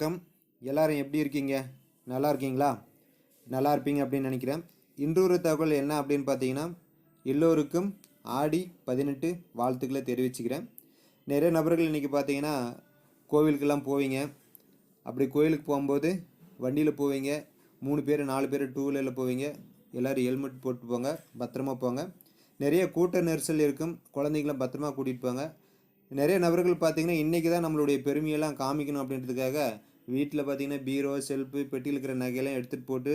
வணக்கம். எல்லாரும் எப்படி இருக்கீங்க? நல்லா இருக்கீங்களா? நல்லா இருப்பீங்க அப்படின்னு நினைக்கிறேன். இன்றொரு தகவல் என்ன அப்படின்னு பார்த்தீங்கன்னா எல்லோருக்கும் ஆடி பதினெட்டு வாழ்த்துக்களை தெரிவிச்சுக்கிறேன். நிறைய நபர்கள் இன்றைக்கி பார்த்தீங்கன்னா கோவிலுக்கெல்லாம் போவீங்க. அப்படி கோயிலுக்கு போகும்போது வண்டியில் போவீங்க. மூணு பேர் நாலு பேர் டூ வீலரில் போவீங்க. எல்லோரும் ஹெல்மெட் போட்டு போங்க பத்திரமா போங்க. நிறைய கூட்ட நெரிசல் இருக்கும். குழந்தைங்கள பத்திரமா கூட்டிகிட்டு போங்க. நிறைய நபர்கள் பார்த்திங்கன்னா இன்றைக்கி தான் நம்மளுடைய பெருமையெல்லாம் காமிக்கணும் அப்படின்றதுக்காக வீட்டில் பார்த்தீங்கன்னா பீரோ செல்ஃபு பெட்டியில் இருக்கிற நகையெல்லாம் எடுத்துகிட்டு போட்டு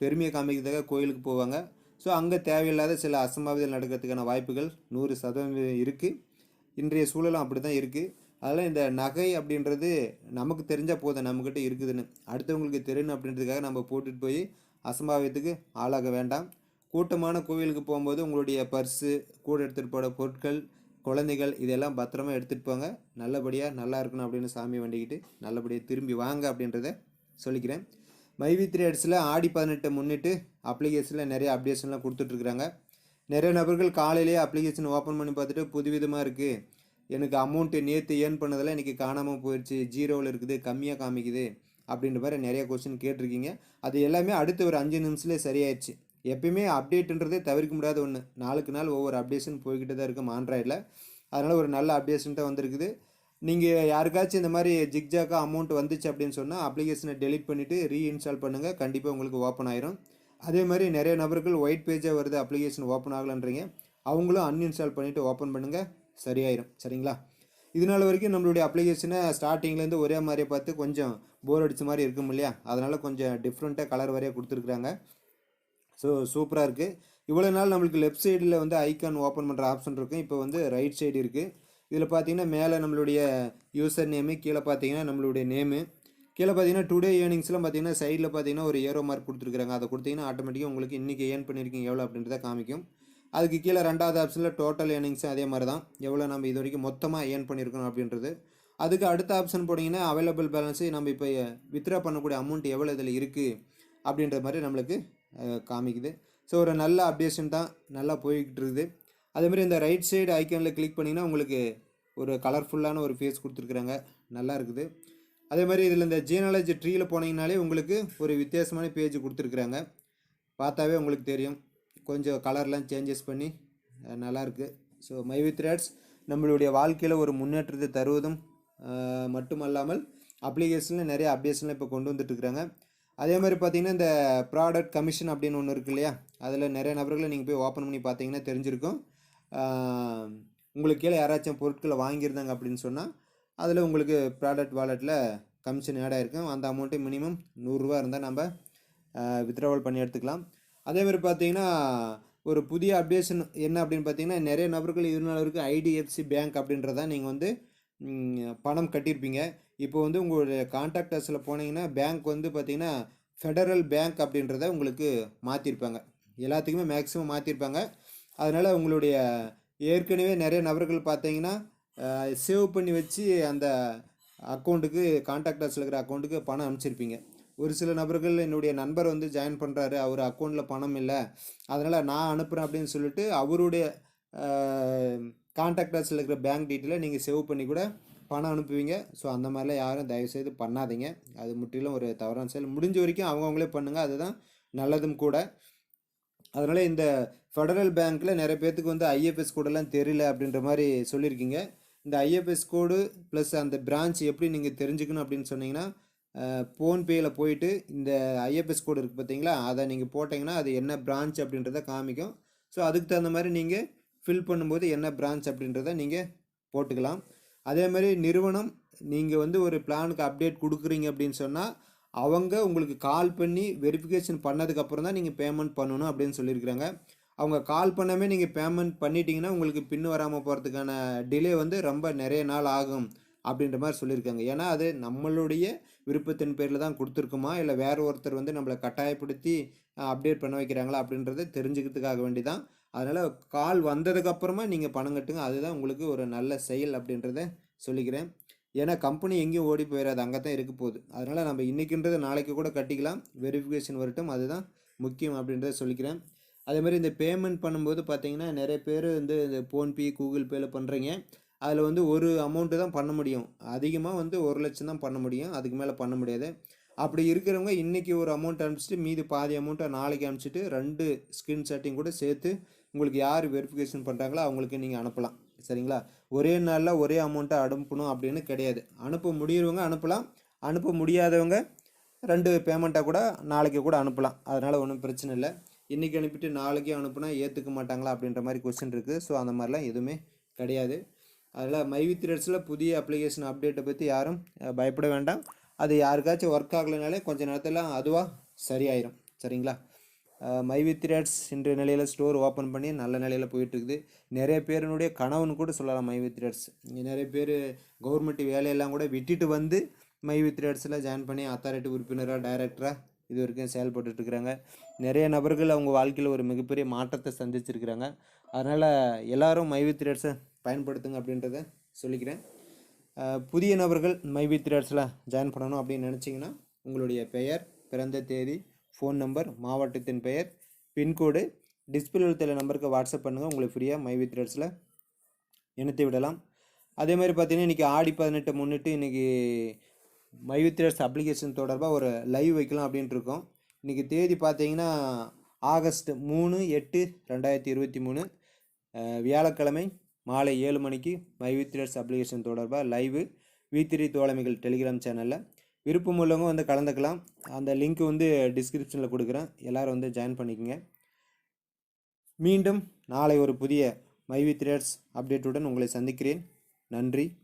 பெருமையை காமிக்கிறதுக்காக கோயிலுக்கு போவாங்க. ஸோ அங்கே தேவையில்லாத சில அசம்பாவிதம் நடக்கிறதுக்கான வாய்ப்புகள் நூறு சதவீதம் இருக்குது இன்றைய சூழலும் அப்படி தான் இருக்குது அதனால் இந்த நகை அப்படின்றது நமக்கு தெரிஞ்சால் போதும் நம்மக்கிட்ட இருக்குதுன்னு. அடுத்தவங்களுக்கு தெரியணும் அப்படின்றதுக்காக நம்ம போட்டுட்டு போய் அசம்பாவிதத்துக்கு ஆளாக வேண்டாம். கூட்டமான கோவிலுக்கு போகும்போது உங்களுடைய பர்ஸு கூட எடுத்துகிட்டு போகிற பொருட்கள் குழந்தைகள் இதெல்லாம் பத்திரமா எடுத்துகிட்டு போங்க. நல்லபடியாக நல்லா இருக்கணும் அப்படின்னு சாமி வண்டிக்கிட்டு நல்லபடியாக திரும்பி வாங்க அப்படின்றத சொல்லிக்கிறேன். மைவி த்ரீ ஆடி பதினெட்டை முன்னிட்டு அப்ளிகேஷனில் நிறைய அப்டேஷன்லாம் கொடுத்துட்ருக்குறாங்க நிறைய நபர்கள் காலையிலேயே அப்ளிகேஷன் ஓப்பன் பண்ணி பார்த்துட்டு புதுவிதமாக இருக்குது எனக்கு அமௌண்ட்டு நேற்று ஏர்ன் பண்ணதெல்லாம் இன்றைக்கி காணாமல் போயிடுச்சு ஜீரோவில் இருக்குது கம்மியாக காமிக்குது அப்படின்ற மாதிரி நிறைய கொஸ்டின் கேட்டிருக்கீங்க. அது எல்லாமே அடுத்த ஒரு அஞ்சு நிமிஷத்துலேயே சரியாயிடுச்சு எப்பயுமே அப்டேட்டுன்றதே தவிர்க்க முடியாத ஒன்று நாளுக்கு நாள் ஒவ்வொரு அப்டேஷன் போய்கிட்டு தான் இருக்கும் ஆண்ட்ராய்டில் அதனால் ஒரு நல்ல அப்டேஷன் தான் வந்திருக்குது. நீங்கள் யாருக்காச்சும் இந்த மாதிரி ஜிக்ஜாக்காக அமௌண்ட் வந்துச்சு அப்படின்னு சொன்னால் அப்ளிகேஷனை டெலிட் பண்ணிவிட்டு ரீஇன்ஸ்டால் பண்ணுங்கள் கண்டிப்பாக உங்களுக்கு ஓப்பன் ஆயிரும். அதே மாதிரி நிறைய நபர்கள் ஒயிட் பேஜாக வருது அப்ளிகேஷன் ஓப்பன் ஆகலன்றீங்க. அவங்களும் அன்இன்ஸ்டால் பண்ணிவிட்டு ஓப்பன் பண்ணுங்கள் சரியாயிரும். சரிங்களா? இதனால வரைக்கும் நம்மளுடைய அப்ளிகேஷனை ஸ்டார்டிங்லேருந்து ஒரே மாதிரியே பார்த்து கொஞ்சம் போர் அடித்த மாதிரி இருக்கும் இல்லையா? அதனால் கொஞ்சம் டிஃப்ரெண்ட்டாக கலர் வரையாக கொடுத்துருக்குறாங்க. ஸோ சூப்பராக இருக்குது இவ்வளோ நாள் நம்மளுக்கு லெஃப்ட் சைடில் வந்து ஐக்கான் ஓப்பன் பண்ணுற ஆப்ஷன் இருக்கும். இப்போ வந்து ரைட் சைடு இருக்குது இதில் பார்த்தீங்கன்னா மேலே நம்மளுடைய யூசர் நேமு கீழே பார்த்தீங்கன்னா நம்மளுடைய நேமு கீழே பார்த்தீங்கன்னா டுடே ஏர்னிங்ஸ்லாம் பார்த்தீங்கன்னா சைடில் பார்த்தீங்கன்னா ஒரு ஏரோ மார்க் கொடுத்துருக்காங்க அதை கொடுத்தீங்கன்னா ஆட்டோமேட்டிக்காக உங்களுக்கு இன்றைக்கி ஏர்ன் பண்ணியிருக்கீங்க எவ்வளோ அப்படின்றத காமிக்கும். அதுக்கு கீழே ரெண்டாவது ஆப்ஷனில் டோட்டல் ஏர்னிங்ஸும் அதே மாதிரி தான். எவ்வளோ நம்ம இது வரைக்கும் மொத்தமாக ஏர்ன் பண்ணியிருக்கோம் அப்படின்றது. அதுக்கு அடுத்த ஆப்ஷன் போனீங்கன்னா அவைலபிள் பேலன்ஸு நம்ம இப்போ eh, வித்ரா பண்ணக்கூடிய அமௌண்ட் எவ்வளோ இதில் இருக்குது அப்படின்ற மாதிரி நம்மளுக்கு காமிக்குது. ஸோ ஒரு நல்ல அப்டேஷன் தான் நல்லா போய்கிட்டு இருக்குது அதேமாதிரி இந்த ரைட் சைடு ஐக்கானில் கிளிக் பண்ணிங்கன்னா உங்களுக்கு ஒரு கலர்ஃபுல்லான ஒரு ஃபேஸ் கொடுத்துருக்குறாங்க. நல்லா இருக்குது. அதே மாதிரி இதில் இந்த ஜீனாலஜி ட்ரீயில் போனீங்கனாலே உங்களுக்கு ஒரு வித்தியாசமான பேஜ் கொடுத்துருக்குறாங்க. பார்த்தாவே உங்களுக்கு தெரியும். கொஞ்சம் கலர்லாம் சேஞ்சஸ் பண்ணி நல்லாயிருக்கு நல்லா ஸோ மை வித் ரேட்ஸ் நம்மளுடைய வாழ்க்கையில் ஒரு முன்னேற்றத்தை தருவதும் மட்டுமல்லாமல் அப்ளிகேஷனில் நிறைய அப்டேஷன்லாம் இப்போ கொண்டு வந்துட்டு இருக்கிறாங்க அதே மாதிரி பார்த்தீங்கன்னா இந்த ப்ராடக்ட் கமிஷன் அப்படின்னு ஒன்று இருக்கு இல்லையா? அதில் நிறைய நபர்களை நீங்கள் போய் ஓப்பன் பண்ணி பார்த்தீங்கன்னா தெரிஞ்சிருக்கும். உங்களுக்கு கீழே யாராச்சும் பொருட்களை வாங்கியிருந்தாங்க அப்படின்னு சொன்னால் அதில் உங்களுக்கு ப்ராடக்ட் வாலெட்டில் கமிஷன் ஆட் ஆகிருக்கும் அந்த அமௌண்ட்டு மினிமம் நூறுரூவா இருந்தால் நம்ம வித்ட்ராவல் பண்ணி எடுத்துக்கலாம். அதே மாதிரி பார்த்தீங்கன்னா ஒரு புதிய அப்டேஷன் என்ன அப்படின்னு பார்த்தீங்கன்னா நிறைய நபர்கள் இதனால இருக்குது ஐடிஎஃப்சி பேங்க் அப்படின்றத நீங்கள் வந்து பணம் கட்டியிருப்பீங்க. இப்போ வந்து உங்களுடைய கான்டாக்டர்ஸில் போனீங்கன்னா பேங்க் வந்து பார்த்திங்கன்னா ஃபெடரல் பேங்க் அப்படின்றத உங்களுக்கு மாற்றிருப்பாங்க எல்லாத்துக்குமே மேக்ஸிமம் மாற்றிருப்பாங்க அதனால் உங்களுடைய ஏற்கனவே நிறைய நபர்கள் பார்த்தீங்கன்னா சேவ் பண்ணி வச்சு அந்த அக்கௌண்ட்டுக்கு கான்டாக்டர்ஸில் இருக்கிற அக்கௌண்ட்டுக்கு பணம் அனுப்பிச்சிருப்பீங்க. ஒரு சில நபர்கள் என்னுடைய நண்பர் வந்து ஜாயின் பண்ணுறாரு அவர் அக்கௌண்ட்டில் பணம் இல்லை. அதனால் நான் அனுப்புகிறேன் அப்படின்னு சொல்லிட்டு அவருடைய கான்டாக்டர்ஸில் இருக்கிற பேங்க் டீட்டெயிலை நீங்கள் சேவ் பண்ணி கூட பணம் அனுப்புவீங்க. ஸோ அந்த மாதிரிலாம் யாரும் தயவுசெய்து பண்ணாதீங்க. அது முற்றிலும் ஒரு தவறான செயல். முடிஞ்ச வரைக்கும் அவங்கவுங்களே பண்ணுங்கள் அதுதான் நல்லதும் கூட. அதனால் இந்த ஃபெடரல் பேங்க்கில் நிறைய பேர்த்துக்கு வந்து ஐஎஃப்எஸ் கோடெல்லாம் தெரியல அப்படின்ற மாதிரி சொல்லியிருக்கீங்க. இந்த ஐஎஃப்எஸ் கோடு ப்ளஸ் அந்த பிரான்ச் எப்படி நீங்கள் தெரிஞ்சுக்கணும் அப்படின்னு சொன்னீங்கன்னா ஃபோன்பேயில் போயிட்டு இந்த ஐஎஃப்எஸ் கோடு இருக்குது பார்த்தீங்களா அதை நீங்கள் போட்டிங்கன்னா அது என்ன பிரான்ச் அப்படின்றத காமிக்கும். ஸோ அதுக்கு தகுந்த மாதிரி நீங்கள் ஃபில் பண்ணும்போது என்ன பிரான்ச் அப்படின்றத நீங்கள் போட்டுக்கலாம். அதே மாதிரி நிறுவனம் நீங்கள் வந்து ஒரு பிளானுக்கு அப்டேட் கொடுக்குறீங்க அப்படின்னு சொன்னால் அவங்க உங்களுக்கு கால் பண்ணி வெரிஃபிகேஷன் பண்ணதுக்கப்புறம் தான் நீங்கள் பேமெண்ட் பண்ணணும் அப்படின்னு சொல்லியிருக்கிறாங்க. அவங்க கால் பண்ணாமே நீங்கள் பேமெண்ட் பண்ணிட்டீங்கன்னா உங்களுக்கு பின் வராமல் போகிறதுக்கான டிலே வந்து ரொம்ப நிறைய நாள் ஆகும் அப்படின்ற மாதிரி சொல்லியிருக்காங்க. ஏன்னா அது நம்மளுடைய விருப்பத்தின் பேரில் தான் கொடுத்துருக்குமா? இல்லை வேறு ஒருத்தர் வந்து நம்மளை கட்டாயப்படுத்தி அப்டேட் பண்ண வைக்கிறாங்களா அப்படின்றத தெரிஞ்சுக்கிறதுக்காக வேண்டி தான் அதனால் கால் வந்ததுக்கப்புறமா நீங்கள் பணம் கட்டுங்க. அதுதான் உங்களுக்கு ஒரு நல்ல செயல் அப்படின்றத சொல்லிக்கிறேன். ஏன்னா கம்பெனி எங்கேயும் ஓடி போயிடாது அங்கே தான் இருக்க போகுது. அதனால் நம்ம இன்றைக்கின்றத நாளைக்கு கூட கட்டிக்கலாம். வெரிஃபிகேஷன் வரட்டும். அதுதான் முக்கியம் அப்படின்றத சொல்லிக்கிறேன். அதே மாதிரி இந்த பேமெண்ட் பண்ணும்போது பார்த்தீங்கன்னா நிறைய பேர் வந்து இந்த ஃபோன்பே கூகுள் பேயில் பண்ணுறீங்க அதில் வந்து ஒரு அமௌண்ட்டு தான் பண்ண முடியும். அதிகமாக வந்து ஒரு லட்சம் தான் பண்ண முடியும். அதுக்கு மேலே பண்ண முடியாது. அப்படி இருக்கிறவங்க இன்றைக்கி ஒரு அமௌண்ட் அனுப்பிச்சிட்டு மீதி பாதி அமௌண்ட்டை நாளைக்கு அனுப்பிச்சிட்டு ரெண்டு ஸ்க்ரீன்ஷாட்டையும் கூட சேர்த்து உங்களுக்கு யார் வெரிஃபிகேஷன் பண்ணுறாங்களோ அவங்களுக்கு நீங்கள் அனுப்பலாம். சரிங்களா? ஒரே நாளில் ஒரே அமௌண்ட்டை அனுப்பணும் அப்படின்னு கிடையாது. அனுப்ப முடியறவங்க அனுப்பலாம். அனுப்ப முடியாதவங்க ரெண்டு பேமெண்ட்டாக கூட நாளைக்கு கூட அனுப்பலாம். அதனால் ஒன்றும் பிரச்சனை இல்லை. இன்றைக்கி அனுப்பிட்டு நாளைக்கே அனுப்புனா ஏற்றுக்க மாட்டாங்களா அப்படின்ற மாதிரி கொஸ்டின் இருக்குது ஸோ அந்த மாதிரிலாம் எதுவுமே கிடையாது. அதில் மைவித் ரேட்ஸில் புதிய அப்ளிகேஷன் அப்டேட்டை பற்றி யாரும் பயப்பட வேண்டாம். அது யாருக்காச்சும் ஒர்க் ஆகலைனாலே கொஞ்ச நேரத்தில் அதுவாக சரியாயிரும். சரிங்களா? மைவித் ரேட்ஸ் இன்றைய நிலையில் ஸ்டோர் ஓப்பன் பண்ணி நல்ல நிலையில் போயிட்டுருக்குது. நிறைய பேருனுடைய கனவுன்னு கூட சொல்லலாம் மைவித் ரேட்ஸ் இங்கே நிறைய பேர் கவர்மெண்ட் வேலையெல்லாம் கூட விட்டுட்டு வந்து மைவித் ரேட்ஸில் ஜாயின் பண்ணி அத்தாரிட்டி உறுப்பினராக டைரக்டராக இது வரைக்கும் செயல்பட்டுருக்குறாங்க நிறைய நபர்கள் அவங்க வாழ்க்கையில் ஒரு மிகப்பெரிய மாற்றத்தை சந்திச்சிருக்கிறாங்க. அதனால் எல்லாரும் மைவித் ரேட்ஸை பயன்படுத்துங்க அப்படின்றத சொல்லிக்கிறேன். புதிய நபர்கள் மைவித் ரேட்ஸில் ஜாயின் பண்ணணும் அப்படின்னு நினச்சிங்கன்னா உங்களுடைய பெயர் பிறந்த தேதி ஃபோன் நம்பர் மாவட்டத்தின் பெயர் பின்கோடு டிஸ்பிளே தெரியல நம்பருக்கு வாட்ஸ்அப் பண்ணுங்கள் உங்களுக்கு ஃப்ரீயாக மைவித் ரேட்ஸில் இணைத்து விடலாம். அதே மாதிரி பார்த்தீங்கன்னா இன்றைக்கி ஆடி பதினெட்டு முன்னிட்டு இன்றைக்கி மைவித்ரேட்ஸ் அப்ளிகேஷன் தொடர்பாக ஒரு லைவ் வைக்கலாம் அப்படின்ட்டு இருக்கோம். இன்றைக்கி தேதி பார்த்தீங்கன்னா ஆகஸ்ட் மூணு எட்டு ரெண்டாயிரத்தி இருபத்தி மூணு. வியாழக்கிழமை மாலை ஏழு மணிக்கு மைவித்ரேட்ஸ் அப்ளிகேஷன் தொடர்பாக லைவு வீத்திரி த்ரீ தோழமைகள் டெலிகிராம் சேனலில் விருப்பம் உள்ளவங்க வந்து கலந்துக்கலாம். அந்த லிங்க் வந்து டிஸ்கிரிப்ஷனில் கொடுக்குறேன். எல்லோரும் வந்து ஜாயின் பண்ணிக்கோங்க. மீண்டும் நாளை ஒரு புதிய மைவி த்ரேட்ஸ் அப்டேட்டுடன் உங்களை சந்திக்கிறேன். நன்றி.